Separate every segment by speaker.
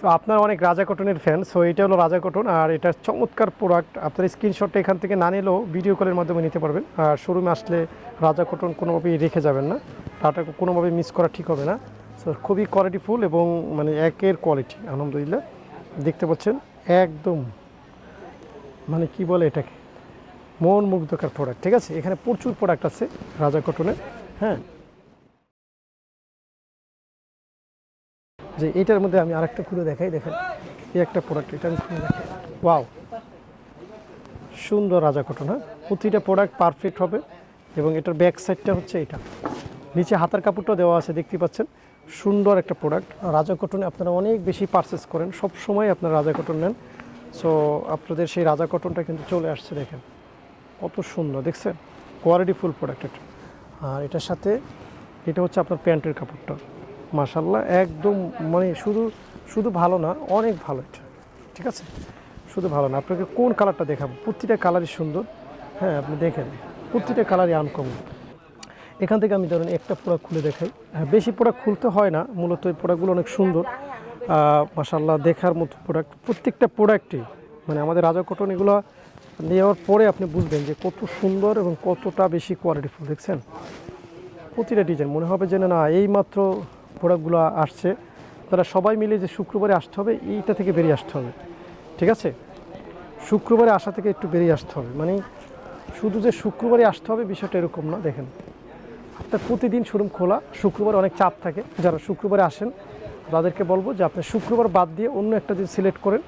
Speaker 1: তো আপনার অনেক রাজা কটনের ফ্যান সো এটা হলো রাজা কটন, আর এটা চমৎকার প্রোডাক্ট আপনার স্ক্রিনশটটা এখান থেকে না নিলেও ভিডিও কলের মাধ্যমে নিতে পারবেন। আর শোরুমে আসলে রাজা কটন কোনোভাবেই রেখে যাবেন না। তাটা কোনোভাবে মিস করা ঠিক হবে না। সো খুবই কোয়ালিটিফুল এবং মানে একের কোয়ালিটি আলহামদুলিল্লাহ। দেখতে পাচ্ছেন, একদম মানে কি বলে এটাকে? মন মুগ্ধকর প্রোডাক্ট ঠিক আছে? এখানে প্রচুর প্রোডাক্ট আছে রাজা কটনের হ্যাঁ? যে এটার মধ্যে আমি আরেকটা খুলে দেখাই, দেখেন। এই একটা প্রোডাক্ট এটা আমি খুলে দেখাই। ওয়াও সুন্দর রাজা কটন হ্যাঁ? প্রতিটা প্রোডাক্ট পারফেক্ট হবে এবং এটার ব্যাক সাইডটা হচ্ছে এটা। নিচে হাতার কাপড়টা দেওয়া আছে, দেখতে পাচ্ছেন? সুন্দর একটা প্রোডাক্ট রাজা কটনে আপনারা অনেক বেশি পারচেস করেন, সব সময় আপনারা রাজা কটন নেন। সো আপনাদের সেই রাজা কটনটা কিন্তু চলে আসছে, দেখেন। কত সুন্দর, দেখছেন? কোয়ালিটি ফুল প্রোডাক্ট এটা। আর এটার সাথে, এটা হচ্ছে আপনার প্যান্টের কাপড়টা। মাশাল্লাহ একদম মানে শুধু শুধু ভালো না, অনেক ভালো এটা, ঠিক আছে? শুধু ভালো না, আপনাকে কোন কালারটা দেখাবো? প্রতিটা কালারই সুন্দর হ্যাঁ আপনি দেখেন, প্রতিটা কালারই আনকমন এখান থেকে আমি ধরেন একটা প্রোডাক্ট খুলে দেখাই। হ্যাঁ বেশি প্রোডাক্ট খুলতে হয় না, মূলত এই প্রোডাক্টগুলো অনেক সুন্দর। মাসাল্লাহ দেখার মতো প্রোডাক্ট প্রত্যেকটা প্রোডাক্টই মানে আমাদের রাজা কটন এগুলো নেওয়ার পরে আপনি বুঝবেন যে কত সুন্দর এবং কতটা বেশি কোয়ালিটিফুল দেখছেন? প্রতিটা ডিজাইন মনে হবে যে না এই মাত্র প্রোডাক্টগুলো আসছে, তারা সবাই মিলে যে শুক্রবারে আসতে হবে, এইটা থেকে বেরিয়ে আসতে হবে, ঠিক আছে? শুক্রবারে আসা থেকে একটু বেরিয়ে আসতে হবে মানে শুধু যে শুক্রবারে আসতে হবে বিষয়টা এরকম না, দেখেন। আপনার প্রতিদিন শোরুম খোলা, শুক্রবার অনেক চাপ থাকে, যারা শুক্রবারে আসেন, তাদেরকে বলব যে আপনি শুক্রবার বাদ দিয়ে অন্য একটা দিন সিলেক্ট করেন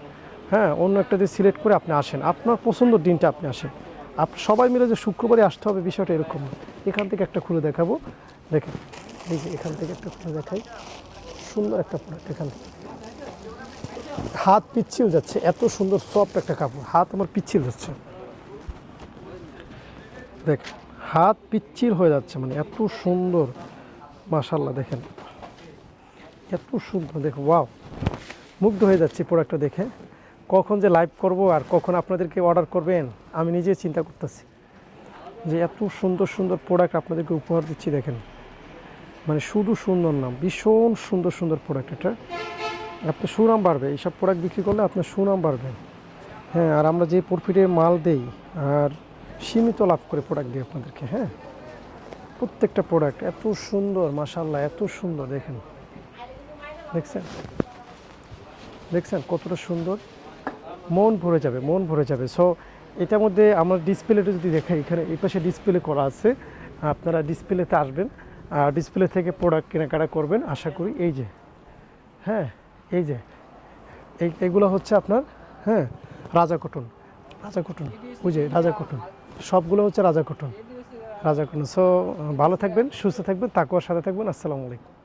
Speaker 1: হ্যাঁ অন্য একটা দিন সিলেক্ট করে আপনি আসেন। আপনার পছন্দের দিনটা আপনি আসেন। আপ সবাই মিলে যে শুক্রবারে আসতে হবে বিষয়টা এরকম এখান থেকে একটা খুলে দেখাবো, দেখেন। যে এখান থেকে একটা খুলে দেখাই। সুন্দর একটা প্রোডাক্ট এখান থেকে। হাত পিচ্ছিল যাচ্ছে, এত সুন্দর সফট একটা কাপড়। হাত আমার পিচ্ছিল যাচ্ছে। দেখ, হাত পিচ্ছিল হয়ে যাচ্ছে মানে এত সুন্দর। মাশাল্লাহ দেখেন। এত সুন্দর, দেখ ওয়াও মুগ্ধ হয়ে যাচ্ছে প্রোডাক্টটা দেখে। কখন যে লাইভ করব আর কখন আপনাদেরকে অর্ডার করবেন, আমি নিজে চিন্তা করতেছি। যে এত সুন্দর সুন্দর প্রোডাক্ট আপনাদেরকে উপহার দিচ্ছি, দেখেন। মানে শুধু সুন্দর নাম, ভীষণ সুন্দর সুন্দর প্রোডাক্ট এটা। আপনার সুনাম বাড়বে, এইসব প্রোডাক্ট বিক্রি করলে আপনার সুনাম বাড়বে। হ্যাঁ আর আমরা যে প্রফিটে মাল দেই, আর সীমিত লাভ করে প্রোডাক্ট দিই আপনাদেরকে হ্যাঁ? প্রত্যেকটা প্রোডাক্ট এত সুন্দর মাশাল্লাহ এত সুন্দর, দেখেন। দেখছেন? দেখছেন কতটা সুন্দর? মন ভরে যাবে, মন ভরে যাবে। সো এটার মধ্যে আমার ডিসপ্লেটা যদি দেখাই, এখানে এই পাশে ডিসপ্লে করা আছে। আপনারা ডিসপ্লেতে আসবেন। ডিসপ্লে থেকে প্রোডাক্ট কেনাকাটা করবেন, আশা করি এই যে হ্যাঁ এই যে, এই, এগুলো হচ্ছে আপনার হ্যাঁ রাজা কটন রাজা কটন বুঝে রাজা কটন সবগুলো হচ্ছে রাজা কটন রাজা কটন সো ভালো থাকবেন, সুস্থ থাকবেন তাকুয়ার সাথে থাকবেন, আসসালামু আলাইকুম।